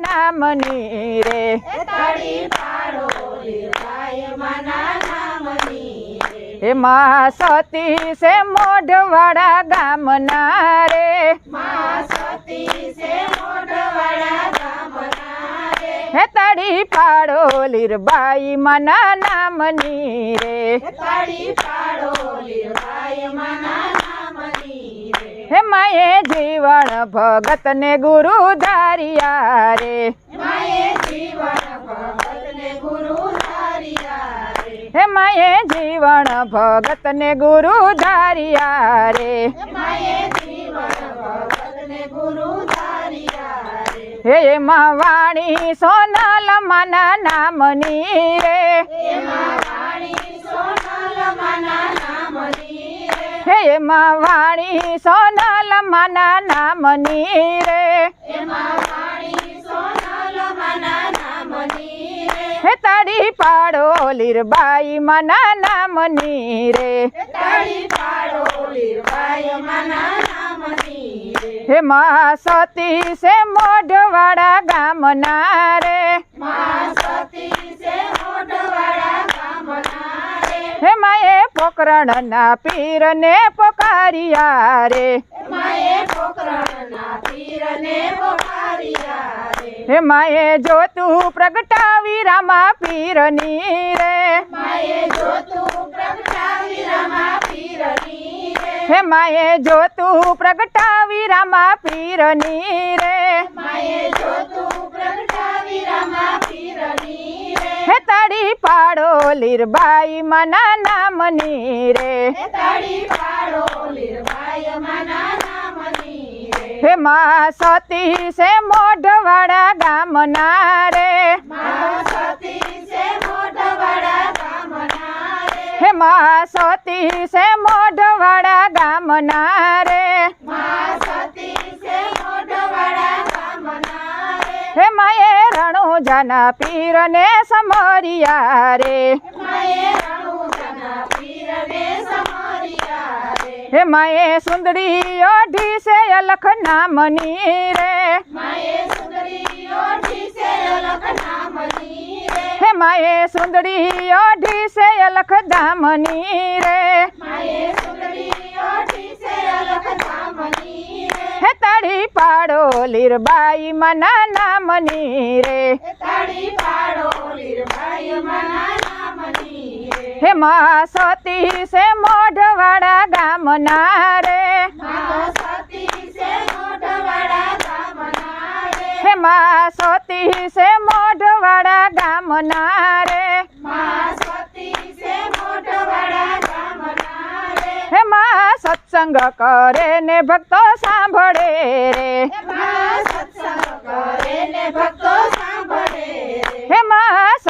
નામની રે. તાળી પાડો માના નામની હે મા સતી સે મોઢવાડા ગામના રે. મા સતી સે મોઢવાડા ગામના રે. હે તાળી પાડો લીરબાઈ માના નામની રે. તાળી પાડો હે માએ જીવન ભગતને ગુરુ ધારિયા રે. માએ જીવન ભગતને ગુરુ ધાર્યા રે હે માએ જીવન ભગતને ગુરુ ધારિયા રે. માએ જીવન ભગતને ગુરુ ધાર્યા રે હે એમાં વાણી સોનલ માના નામની રે. એમાં વાણી સોનલ માના નામની હે એમાં વાણી સોનલ માના નામની રે. હે તારી પાડો લીરબાઈ માના નામની રે. હે મા સતી સે મોઢવાડા ગામના રે. મા સતી છે મોઢવાડા ગામના રે હે માએ પોકરણના પીરને પોકારિયા રે. હે માએ જોતું પ્રગટાવી રામા પીરની રે. માએ જોતું પ્રગટાવી રમા પીરની રે. હે માએ જોતું પ્રગટાવી રામા પીરની રે. માએ જોતું પ્રગટાવી રામા પીરની રે હે તાળી પાડો લીરબાઈ માના નામની રે. એ તાળી પાડો લીરબાઈ માના નામની રે. હે માં સતી સે મોઢવાડા ગામના રે. માં સતી છે મોઢવાડા ગામના રે. હે માં સતી સે મોઢવાડા ગામના રે. માં સતી છે મોઢવાડા ગામના રે હે માએ રણુજાના પીરને સમરિયા રે. હે માએ સુંદરી ઓઢી સે અલખ નામની રે. હે માએ સુંદરી ઓઢી સે અલખ ધામની રે. લીરબાઈ માના નામની રે. તાળી પાડો લીરબાઈ માના નામની રે. હે મા સતી સે મોઢવાડા ગામના રે. મા સતી સે મોઢવાડા ગામના રે. હે મા સતી સે મોઢવાડા ગામના રે. મા સતી સે મોઢવાડા ગામના રે. હે મા સત્સંગ કરે ને ભક્તો સાંભળે રે એમાં સત્સંગ કરે ને ભક્તો સાંભળે રે હે માં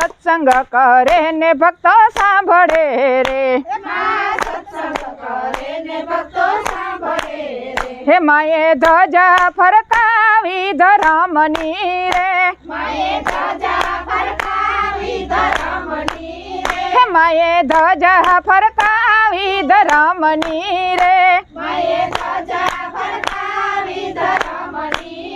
સત્સંગ કરે ને ભક્તો સાંભળે રે. હે માએ ધજા ફરકાવી ધરમની રે. હે માએ ધજા ફરકાવી ધરમની રે. માએ ધજા ફરકાવી ધરમની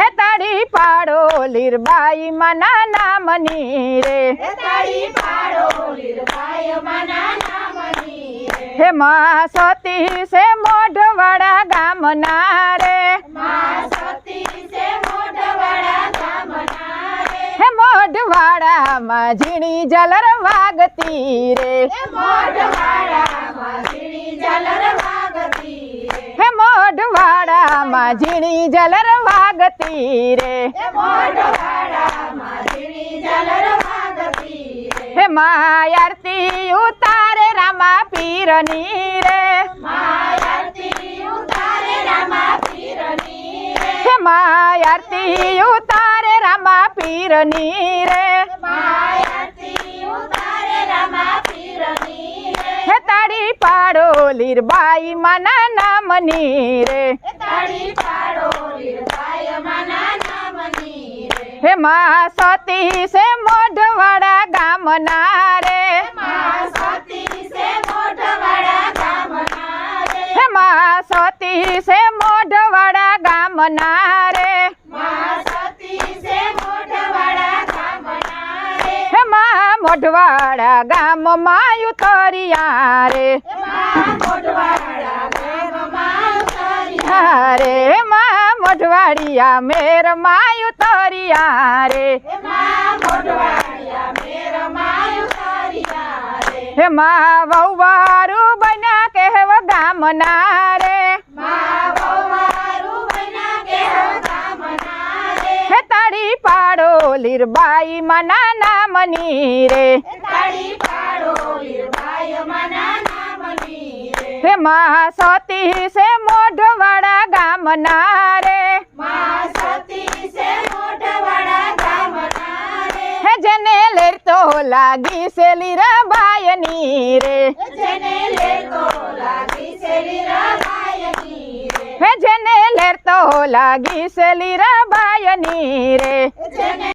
હે તાળી પાડો લીરબાઈ મના નામની રે. એ તાળી પાડો લીરબાઈ માના નામની રે. હે મા સતી સે મોઢવાડા ગામના રે. માં સતી છે મોઢવાડા ગામના રે. હે મોઢવાડામાં ઝીણી જલર વાગતી રે. એ મોઢવાડામાં ઝીણી ઝાલર વાગતી રે હે મોઢવાડામાં ઝીણી જલર વાગતી રે. હે માં આરતી ઉતારે રામા પીરની રે. માયાતી ઉતારે રામા પીરની રે. હે માયારતી ઉતારે રામા પીરની રે. ઉતારે રામા પાડો લીરબાઈ માના નામની રે. તાળી પાડો લીરબાઈ માના નામની રે. હે મા સતી સે મોઢવાડા ગામના રે. મા સતી સે મોઢવાડા ગામના રે. હે મા સતી સે મોઢવાડા ગામના રે માં સતી છે મોઢવાડા માયુ ઉતરિયા રે રે મોઢવાડા મોઢવાડિયા મેરમાં મોઢવાડિયા ઉતરિયા રે હે મા. વહુવારું બન્યા કહેવ ગામના રે પાડો લીરબાઈ મના નામની રે તાળી પાડો લીરબાઈ માના નામની રે. હેમાં સતી છે મોઢવાડા ગામના રે માં સતી છે મોઢવાડા ગામના રે. હે જેને લેરતો લાગી છે લીરબાઈની રે જેને લેતો લાગી છે લીરાબાઈની રે. હે જેને લેરતો લાગી છે લીરબાઈની રે જેને